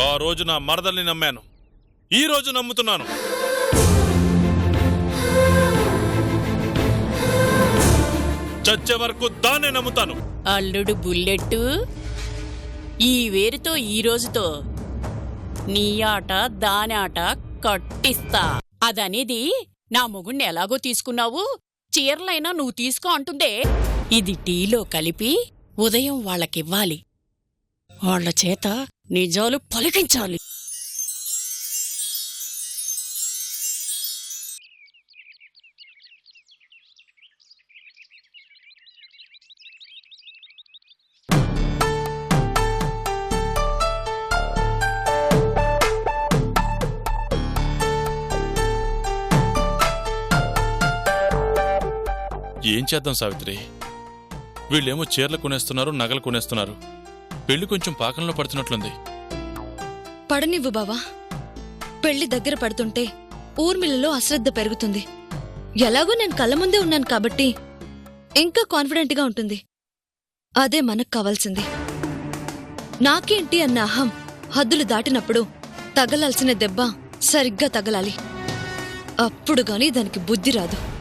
ఆ రోజు నా మరదల్ని నమ్మాను. ఈ రోజు నమ్ముతున్నాను. చచ్చే వరకు దాన్నే నమ్ముతాను. అల్లుడు బుల్లెట్టు ఈ వేరుతో ఈ రోజుతో నీ ఆట దాని ఆట కట్టిస్తా. అదనేది నా మొగుణ్ణి ఎలాగో తీసుకున్నావు? చీరలైనా నువ్వు తీసుకో అంటుందే. ఇది టీలో కలిపి ఉదయం వాళ్ళకివ్వాలి. వాళ్ళ చేత నిజాలు పలికించాలి. ఏం చేద్దాం సావిత్రి? వీళ్ళేమో చీరలు కొనేస్తున్నారు నగలు కొనేస్తున్నారు. పెళ్ళి కొంచెం పాకంలో పడుతున్నట్లుంది. పడనివ్వు బావా. పెళ్ళి దగ్గర పడుతుంటే ఊర్మిళలో అశ్రద్ధ పెరుగుతుంది. ఎలాగో నేను కళ్ళ ముందే ఉన్నాను కాబట్టి ఇంకా కాన్ఫిడెంట్గా ఉంటుంది. అదే మనకు కావాల్సింది. నాకేంటి అన్న అహం హద్దులు దాటినప్పుడు తగలాల్సిన దెబ్బ సరిగ్గా తగలాలి. అప్పుడు గాని దానికి బుద్ధి రాదు.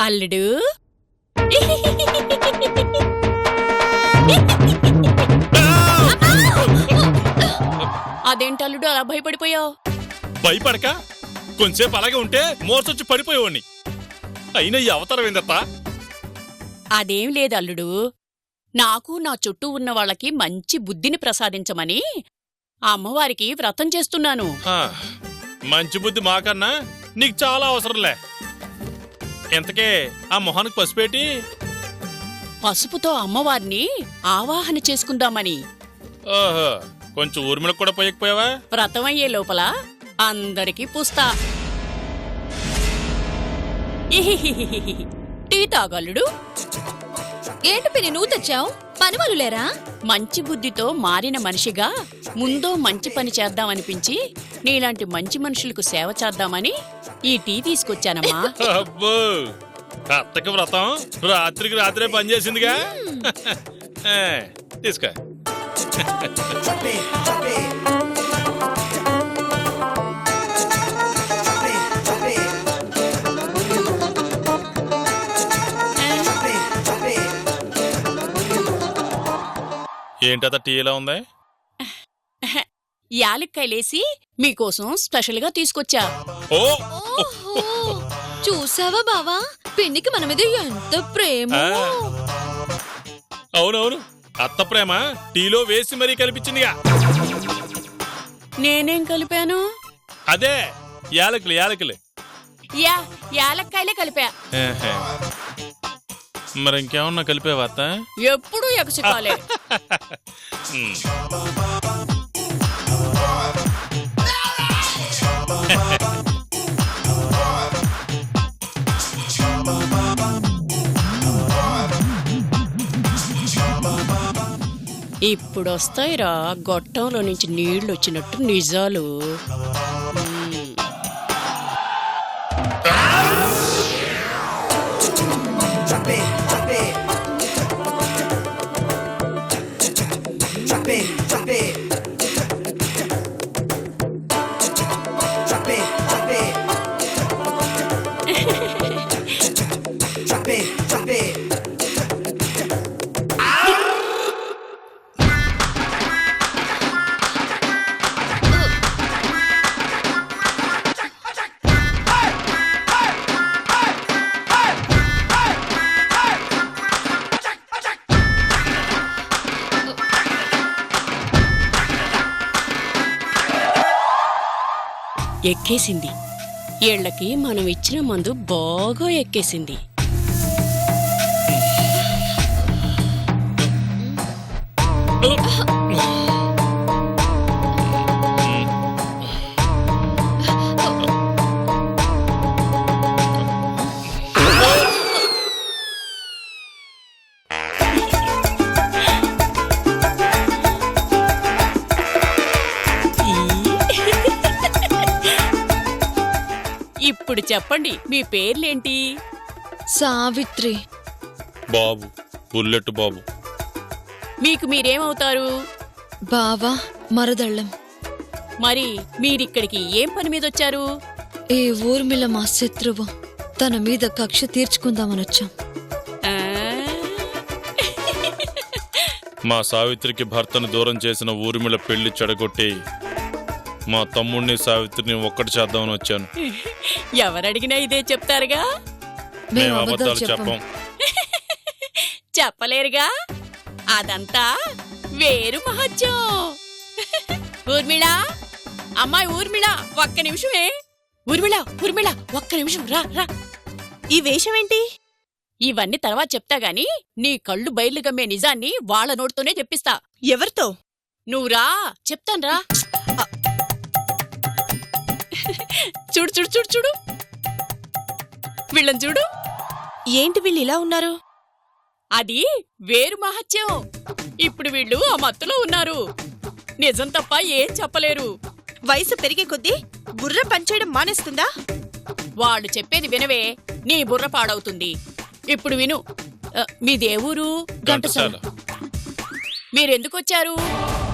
అల్లుడు. అదేంటల్లుడు అలా భయపడిపోయావు? భయపడక. కొంచెంసేపు అలాగే ఉంటే మోసొచ్చి పడిపోయేవాడిని. అయినా ఈ అవతారం ఏందత్తా? అదేం లేదు అల్లుడు. నాకు నా చుట్టూ ఉన్న వాళ్ళకి మంచి బుద్ధిని ప్రసాదించమని ఆ అమ్మవారికి వ్రతం చేస్తున్నాను. మంచి బుద్ధి మాకన్నా నీకు చాలా అవసరంలే. ఇంతకే ఆ మొహానికి పసిపేటి? పసుపుతో అమ్మవారిని ఆవాహన చేసుకుందామని. ఓహో కొంచెం ఊర్మిళకు కూడా పోయకపోయావా? వ్రతం అయ్యే లోపల అందరికీ పుస్తా. ఇహిహిహిహిహి. టీ తాగల్లుడు. ఏంటి పిన్ని నువ్వు తెచ్చావు? పని వాళ్ళు లేరా? మంచి బుద్ధితో మారిన మనిషిగా ముందో మంచి పని చేద్దామనిపించి నీలాంటి మంచి మనుషులకు సేవ చేద్దామని ఈ టీ తీసుకొచ్చానమ్మా. అబ్బో అత్తకి వ్రతం రాత్రికి రాత్రే పనిచేసిందిగా తీసుకో. ఏంటత టీ ఎలా ఉంది? యాలక్కాయలేసి మీకోసం స్పెషల్గా తీసుకొచ్చా. ఓ చూసావా బావా? పిన్నికి మన మీద ఎంత ప్రేమ. అవునవును. అత్త ప్రేమ టీలో వేసి మరీ కల్పించిందిగా నేనేం కలిపాను? అదే యాలకులు యాలకులు. యా యాలక్కాయలే కలిపా. మరి ఇంకేమన్నా కలిపేవా అత్త? ఎప్పుడూ ఎగసికాలే. ఇప్పుడు వస్తాయిరా గొట్టంలో నుంచి నీళ్ళు వచ్చినట్టు నిజాలు. ఎక్కేసింది ఈళ్ళకి మనం ఇచ్చిన మందు బాగా ఎక్కేసింది Oh! చెప్పండి మీ పేర్లేంటి? సావిత్రి. బాబు బుల్లెట్ బాబు. మీకు మీరేమవుతారు? బావా మరదళ్ళం. మరి మీరిక్కడికి ఏం పని మీద వచ్చారు ఈ ఊర్మిళ మా శత్రువు. తన మీద కక్ష తీర్చుకుందామని వచ్చాం? మా సావిత్రికి భర్తను దూరం చేసిన ఊర్మిళ పెళ్ళి చెడగొట్టి మా తమ్ముణ్ణి సావిత్రిని ఒక్కటి చేద్దామని వచ్చాను. ఎవరడిగినా ఇదే చెప్తారుగా? మేము అబద్ధాలు చెప్పం. చెప్పలేరుగా? అదంతా వేరు మహత్యం. ఊర్మిళ అమ్మాయి ఊర్మిళ ఒక్క నిమిషమే. ఊర్మిళ ఊర్మిళ ఒక్క నిమిషం రా రా. ఈ వేషం ఏంటి? ఇవన్నీ తర్వాత చెప్తా గాని నీ కళ్ళు బయలు గమ్మే నిజాన్ని వాళ్ళ నోటితోనే చెప్పిస్తా. ఎవరితో? నువ్వు రా చెప్తాను రా. చూడు చూడు చూడు చూడు. వీళ్ళని చూడు. ఏంటి వీళ్ళు ఇలా ఉన్నారు? అది వేరు మహత్యం. ఇప్పుడు వీళ్ళు ఆ మత్తులో ఉన్నారు. నిజం తప్ప ఏం చెప్పలేరు. వయసు పెరిగే కొద్దీ బుర్ర పనిచేయడం మానేస్తుందా? వాళ్ళు చెప్పేది వినవే నీ బుర్ర పాడవుతుంది. ఇప్పుడు విను. మీదే ఊరు? ఘంటసాల మీరెందుకొచ్చారు ఆ,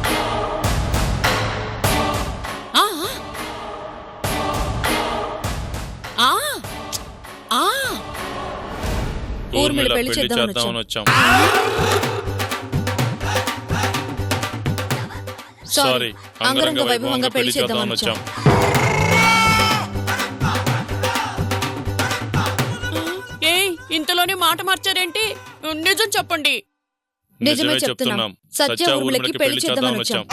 ఊర్మిళ పెళ్ళి చేద్దామని వచ్చాం. సారీ అంగరంగ వైభవంగా పెళ్ళి చేద్దామని వచ్చాం. ఏయ్ ఇంతలోనే మాట మార్చారేంటి? నిజం చెప్పండి. నిజమే చెప్తున్నాం. సత్య ఊర్మిళకి పెళ్ళి చేద్దామని వచ్చాం.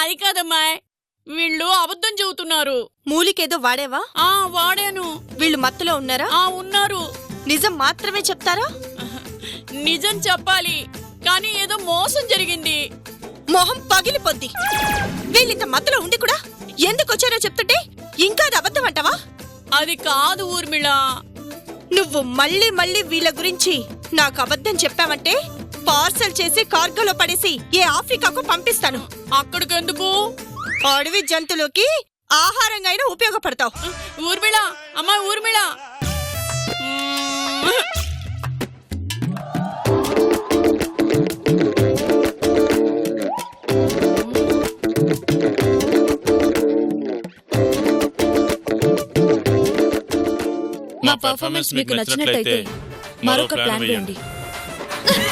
అది కాదమ్మాయ్. వీళ్ళు అబద్ధం చెబుతున్నారు. మూలికేదో వాడేవా? ఆ వాడాను. వీళ్ళు మత్తులో ఉన్నారా? ఆ ఉన్నారు. నిజం మాత్రమే చెప్తారా? నిజం చెప్పాలి. కానీ ఏదో మోసం జరిగింది. మొహం పగిలిపోద్ది. వీళ్ళింత మత్తులో ఉండి కూడా ఎందుకు వచ్చారో చెప్తుంటే ఇంకా అది అబద్ధం అంటావా? అది కాదు ఊర్మిళ. నువ్వు మళ్ళీ మళ్ళీ వీళ్ళ గురించి నాకు అబద్ధం చెప్పావంటే పార్సల్ చేసి కార్గోలో పడేసి ఏ ఆఫ్రికాకు పంపిస్తాను. అక్కడికెందుకు? అడవి జంతువులకి ఆహారంగా అయినా ఉపయోగపడతావు. ఊర్మిళ అమ్మా ఊర్మిళ. మా పర్ఫార్మెన్స్ మీకు నచ్చినట్టయితే మరొక ప్లాన్ వేయండి.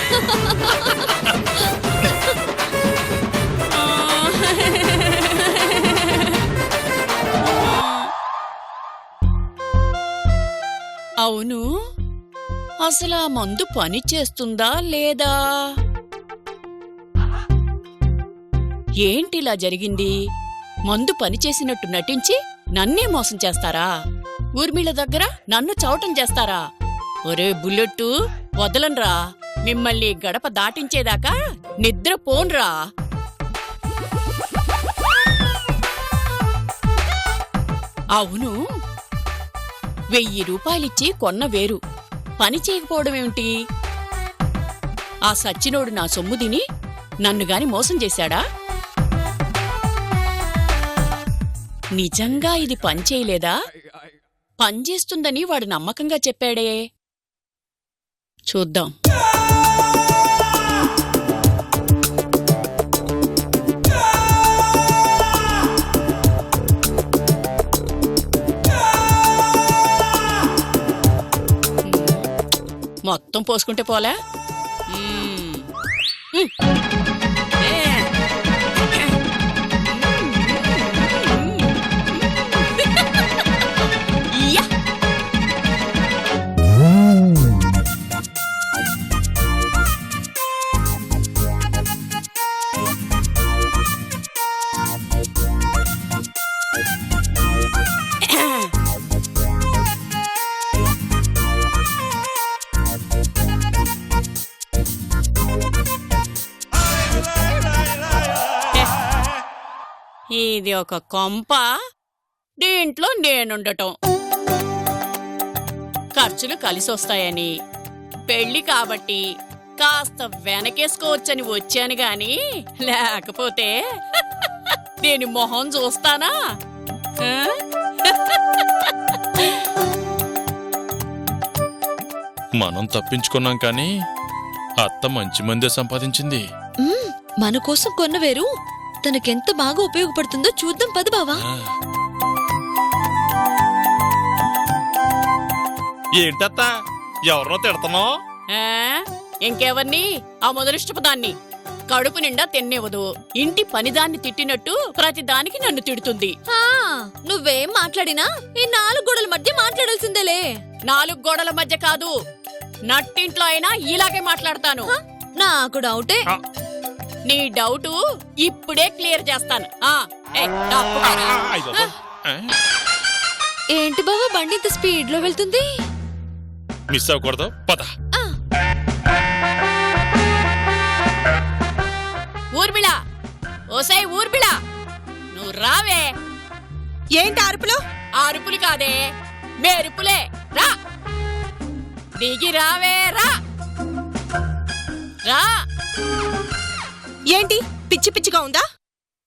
అవును. అసలు ఆ మందు పని చేస్తుందా లేదా? ఏంటిలా జరిగింది? మందు పనిచేసినట్టు నటించి నన్నే మోసం చేస్తారా? ఊర్మిళ దగ్గర నన్ను చవటం చేస్తారా? ఒరే బుల్లెట్టు వదలన్రా మిమ్మల్ని గడప దాటించేదాకా నిద్ర పోన్రా అవును. వెయ్యి రూపాయలిచ్చి కొన్న వేరు. పని చేయకపోవడమేమిటి? ఆ సచ్చినోడు నా సొమ్ము తిని నన్నుగాని మోసం చేశాడా? నిజంగా ఇది పనిచేయలేదా పనిచేస్తుందని వాడు నమ్మకంగా చెప్పాడే. చూద్దాం. మొత్తం పోసుకుంటే పోలే? ఒక కొంప దీంట్లో నేనుండటం. ఖర్చులు కలిసొస్తాయని. పెళ్ళి కాబట్టి కాస్త వెనకేసుకోవచ్చని వచ్చాను గాని లేకపోతే దీని మొహం చూస్తానా? మనం తప్పించుకున్నాం కానీ అత్త మంచి మందే సంపాదించింది. మన కోసం కొన్న వేరు. తనకెంత బాగా ఉపయోగపడుతుందో చూద్దాం పద బావా. ఏంటత్త? ఎవరినో తిడతానో? ఆ? ఇంకెవర్ని? ఆ మొదలిష్టపు దాన్ని. కడుపు నిండా తిన్నివ్వదు. ఇంటి పనిదాన్ని తిట్టినట్టు ప్రతిదానికి నన్ను తిడుతుంది. ఆ, నువ్వేం మాట్లాడినా ఈ నాలుగు గోడల మధ్య మాట్లాడాల్సిందేలే. నాలుగు గోడల మధ్య కాదు. నట్టింట్లో అయినా ఇలాగే మాట్లాడతాను. నాకు డౌటే. నీ డౌటు ఇప్పుడే క్లియర్ చేస్తాను. ఆ? ఏంటి బావా బండి ఇంత స్పీడ్లో వెళ్తుంది? మిస్ అవ్వకూడదు. పద. ఊర్మిళ ఓసై ఊర్మిళ నువ్వు రావే. ఏంటి అరుపులు? అరుపులు కాదే మెరుపులే. రా. దిగి రావే రా. రా. ఏంటి? పిచ్చి పిచ్చిగా ఉందా?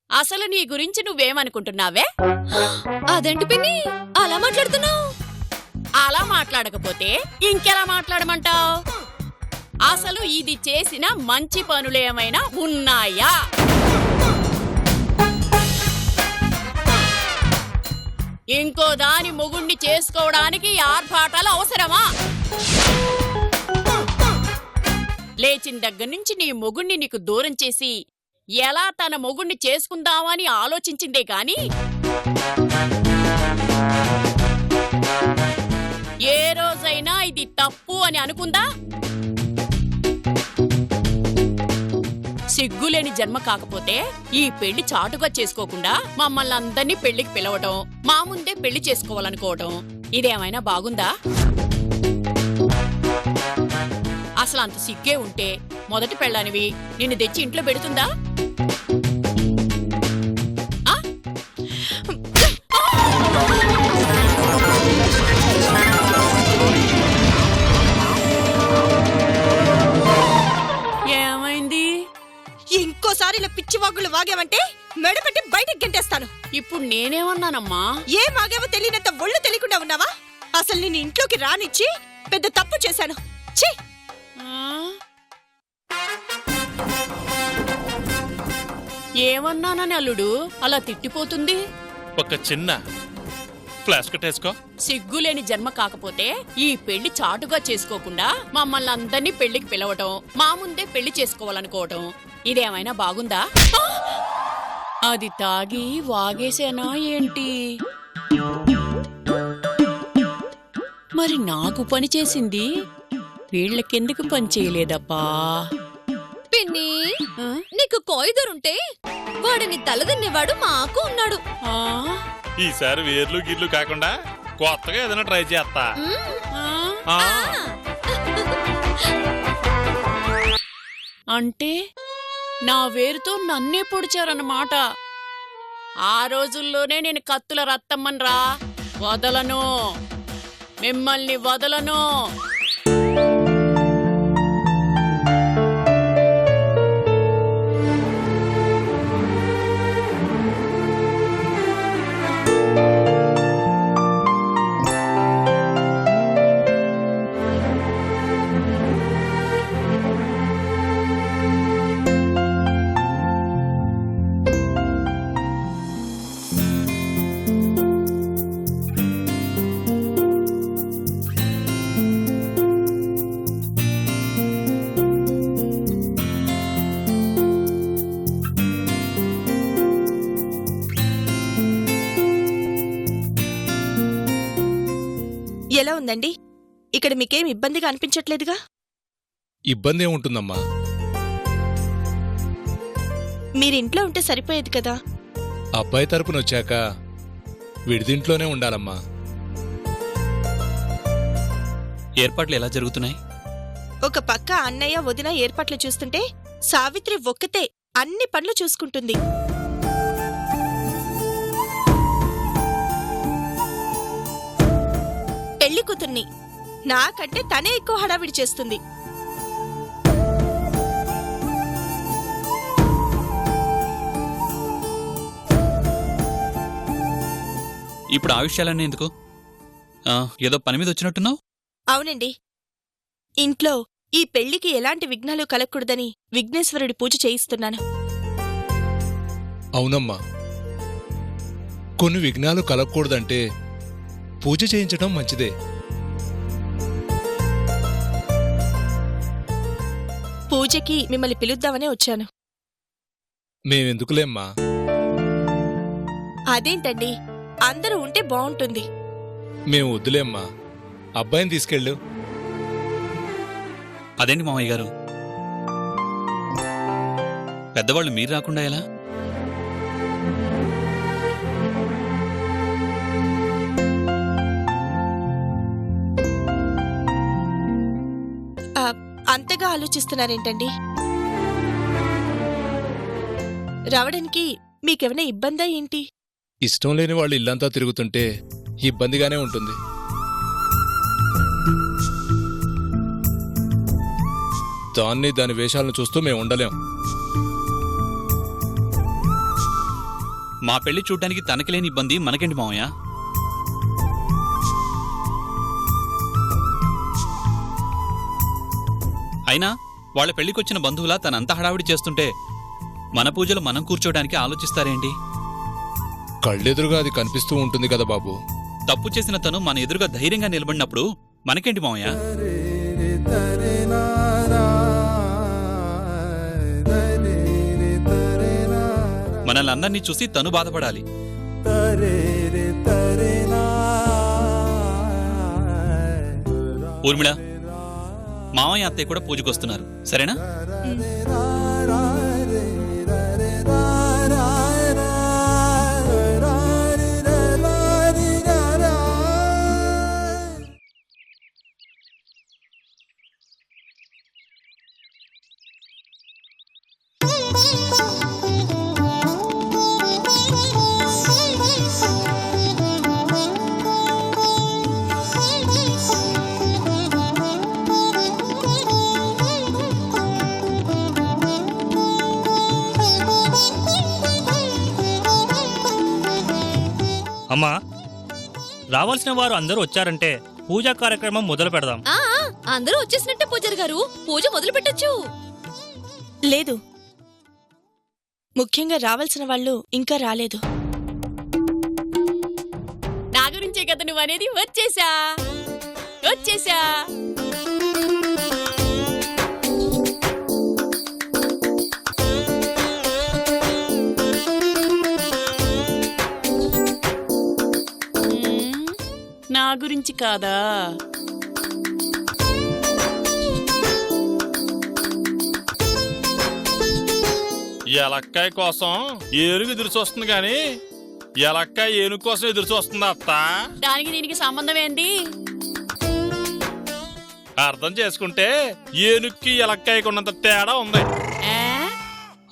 అసలు నీ గురించి నువ్వేమనుకుంటున్నావే? అదేంటి పిన్ని? అలా మాట్లాడుతున్నావు? అలా మాట్లాడకపోతే ఇంకెలా మాట్లాడమంటావు? అసలు ఇది చేసిన మంచి పనులేమైనా ఉన్నాయా? ఇంకో దాని మొగుణ్ణి చేసుకోవడానికి ఆర్భాటాలు అవసరమా? లేచిన దగ్గర నుంచి నీ మొగుణ్ణి నీకు దూరం చేసి ఎలా తన మొగుణ్ణి చేసుకుందామని ఆలోచించిందే గాని? ఏ రోజైనా ఇది తప్పు అని అనుకుందా? సిగ్గులేని జన్మ కాకపోతే ఈ పెళ్ళి చాటుగా చేసుకోకుండా మమ్మల్ని అందరినీ పెళ్ళికి పిలవటం మా ముందే పెళ్ళి చేసుకోవాలనుకోవటం ఇదేమైనా బాగుందా? అసలు అంత సిగ్గే ఉంటే మొదటి పెళ్ళానివి నిన్ను తెచ్చి ఇంట్లో పెడుతుందా? ఏమైంది? ఇంకోసారి ఇలా పిచ్చి వాగులు వాగావంటే మెడపెట్టి బయటకు గెంటేస్తాను. ఇప్పుడు నేనేమన్నానమ్మా? ఏ వాగావో తెలియనంత ఒళ్ళు తెలియకుండా ఉన్నావా? అసలు నేను ఇంట్లోకి రానిచ్చి పెద్ద తప్పు చేశాను. ఛీ? ఏమన్నానని అల్లుడు? అలా తిట్టిపోతుంది? ఒక చిన్న సిగ్గులేని జన్మ కాకపోతే ఈ పెళ్ళి చాటుగా చేసుకోకుండా మమ్మల్ని అందరినీ పెళ్ళికి పిలవటం మా ముందే పెళ్ళి చేసుకోవాలనుకోవటం ఇదేమైనా బాగుందా? అది తాగి వాగేసేనా ఏంటి? మరి నాకు పని చేసింది వీళ్ళకెందుకు పని చేయలేదబ్బా పిన్ని? నీకు కోయిదరుంటే వాడిని తలదన్నేవాడు మాకు ఉన్నాడు ఆ? ఈసారి వేర్లు గిర్లు కాకుండా కొత్తగా ఏదైనా ట్రై చేస్తా మ్మ్. ఆ? ఆ, అంటే నా వేరుతో నన్నే పొడిచారన్నమాట ఆ రోజుల్లోనే నేను కత్తుల రత్తమ్మన్రా వదలను మిమ్మల్ని వదలను ఉందండి. ఇక్కడ మీకేం ఇబ్బందిగా అనిపించట్లేదుగా? ఇబ్బంది ఏముంటుందమ్మా మీరు ఇంట్లో ఉంటే సరిపోయేది కదా? అబ్బాయి తరపున వచ్చాక విడిదింట్లోనే ఉండాలమ్మా. ఏర్పాట్లు ఎలా జరుగుతున్నాయి? ఒక పక్క అన్నయ్య వదిన ఏర్పాట్లు చూస్తుంటే సావిత్రి ఒక్కతే అన్ని పనులు చూసుకుంటుంది. పెళ్ళి కూతుర్ని. నాకంటే తనే ఎక్కువ హడావిడి చేస్తుంది. ఇప్పుడు ఆ విషయాలన్నీ ఎందుకు? ఆ, ఏదో పని మీద వచ్చినట్టున్నావు? అవునండి. ఇంట్లో ఈ పెళ్ళికి ఎలాంటి విఘ్నాలు కలగకూడదని విఘ్నేశ్వరుడి పూజ చేయిస్తున్నాను. అవునమ్మా. కొన్ని విఘ్నాలు కలగకూడదంటే పూజ చేయించడం మంచిదే. పూజకి మిమ్మల్ని పిలుద్దామనే వచ్చాను. మేమెందుకులేమ్మా? అదేంటండి? అందరూ ఉంటే బావుంటుంది. మేము వద్దులేమ్మా. అబ్బాయిని తీసుకెళ్ళు. అదేంటి మామయ్య గారు? పెద్దవాళ్ళు మీరు రాకుండా ఎలా? అంతగా ఆలోచిస్తున్నారేంటండి? రావడానికి మీకేమైనా ఇబ్బందా ఏంటి? ఇష్టం లేని వాళ్ళు ఇల్లంతా తిరుగుతుంటే ఇబ్బందిగానే ఉంటుంది. దాన్ని దాని వేషాలను చూస్తూ మేము ఉండలేం. మా పెళ్ళి చూడ్డానికి తనకి లేని ఇబ్బంది మనకేంటి మామయ్య అయినా వాళ్ళ పెళ్ళికొచ్చిన బంధువులా తనంత హడావిడి చేస్తుంటే మన పూజలు మనం కూర్చోడానికి ఆలోచిస్తారేంటి? కళ్ళెదురుగా అది కనిపిస్తూ ఉంటుంది కదా బాబు. తప్పు చేసిన తను మన ఎదురుగా ధైర్యంగా నిలబడినప్పుడు మనకేంటి మామయ్య మనల్ని అందరినీ చూసి తను బాధపడాలి. ఊర్మిళ మామయ్య అత్తయ్య కూడా పూజకొస్తున్నారు సరేనా? అమ్మా రావాల్సిన వారు అందరూ వచ్చారంటే పూజా కార్యక్రమం మొదలు పెడదాం. ఆ ఆ, అందరూ వచ్చేసినట్టే పూజారి గారు. పూజ మొదలు పెట్టచ్చు. లేదు. ముఖ్యంగా రావాల్సిన వాళ్ళు ఇంకా రాలేదు. నా గురించే కదా నువ్వు అనేది వచ్చేసా. వచ్చేసా. గురించి కాదా? ఎలక్కాయ కోసం ఏనుగు ఎదురు చూస్తుంది కానీ ఎలక్కాయ ఏనుగు కోసం ఎదురు చూస్తుందా అత్త. దానికి దీనికి సంబంధం ఏంది అర్థం చేసుకుంటే ఏనుక్కి ఎలక్కాయకు ఉన్నంత తేడా ఉంది?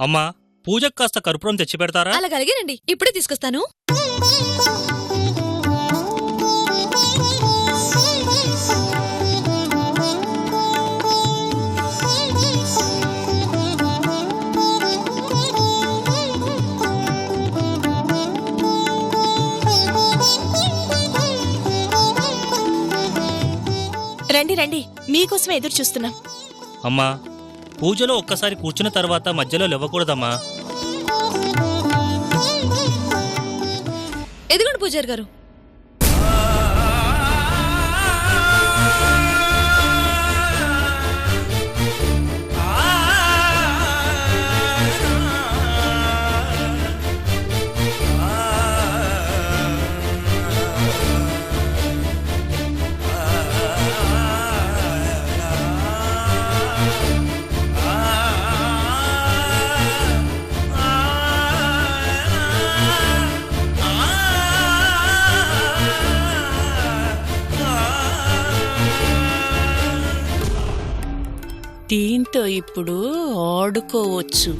అమ్మా పూజకు కాస్త కర్పూరం తెచ్చి పెడతారా? అలాగ అలాగేనండి ఇప్పుడే తీసుకొస్తాను. రండి రండి. మీకోసమే ఎదురు చూస్తున్నాం. అమ్మా పూజలో ఒక్కసారి కూర్చున్న తర్వాత మధ్యలో లేవకూడదమ్మా. ఎదుగుండి పూజారి గారు. దీంతో ఇప్పుడు ఆడుకోవచ్చు.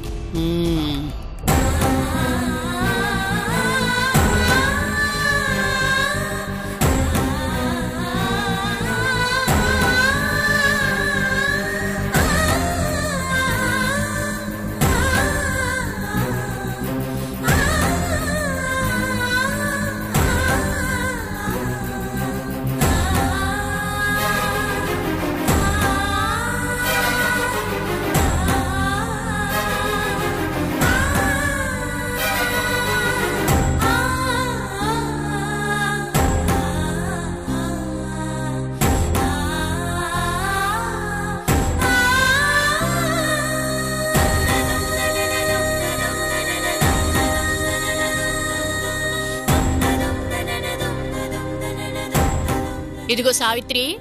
ఇదిగో సావిత్రి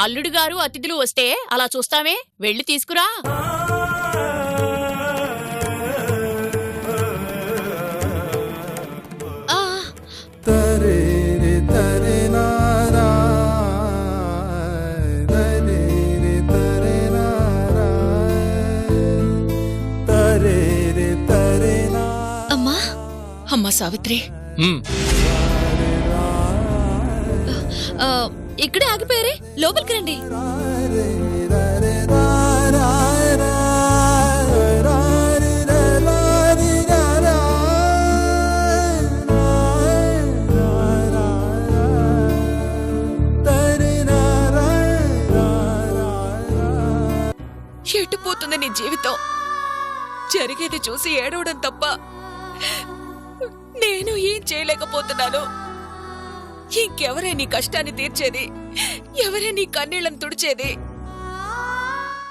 అల్లుడు గారు అతిథులు వస్తే అలా చూస్తామే. వెళ్ళి తీసుకురా. ఆ, అమ్మా. అమ్మా సావిత్రి. ఇక్కడే ఆగిపోయారే? లోపలికి రండి. ఎట్టుపోతుంది నీ జీవితం? జరిగేది చూసి ఏడవడం తప్ప నేను ఏం చేయలేకపోతున్నాను. ఇంకెవరే నీ కష్టాన్ని తీర్చేది? ఎవరే నీ కన్నీళ్ళను తుడిచేది?